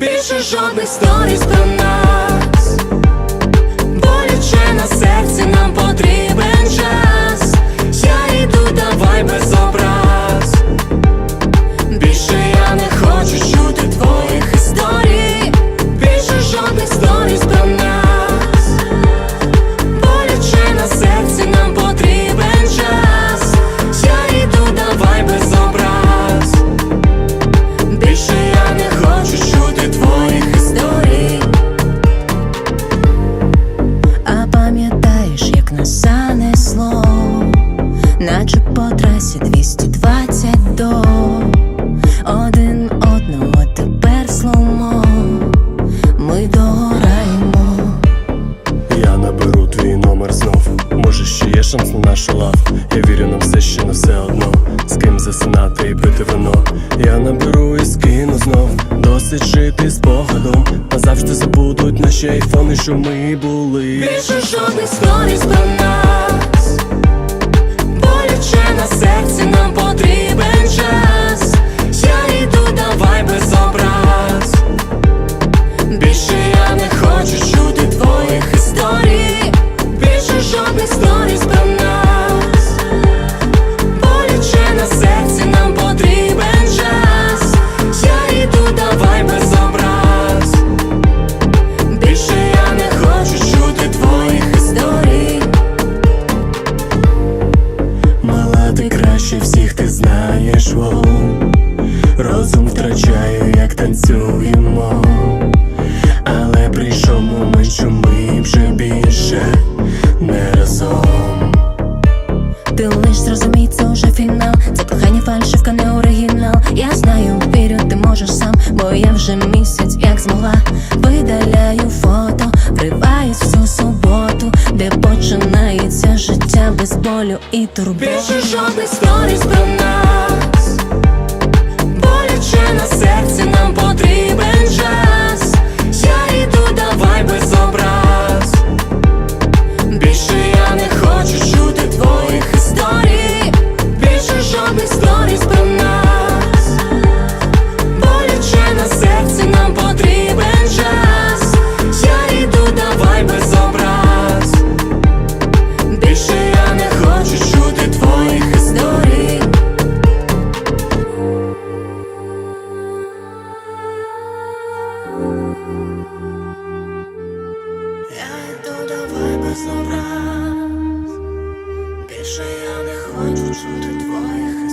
Більше жодних сторіс про нас по 220 до один одного тепер сломо, ми догораємо. Я наберу твій номер знов. Може, ще є шанс на нашу лав. Я вірю на все, ще не все одно. З ким засинати і пити вино. Я наберу і скину знов. Досить жити спогадом. Назавжди забудуть наші айфони, що ми були. Більше жодних сторіс про нас на серці нам потрібен час. Я йду, давай без образ. Більше я не хочу знаєш воу Розум втрачаю, як танцюємо. Але прийшов момент, що ми вже більше не разом. Ти лиш зрозумій, це уже фінал. Це кохання фальшивка, не оригінал. Я знаю, вірю, ти можеш сам, бо я вже місяць, як змогла. Болю і турбот. Більше жодних сторіс про нас більше я не хочу чути твоїх.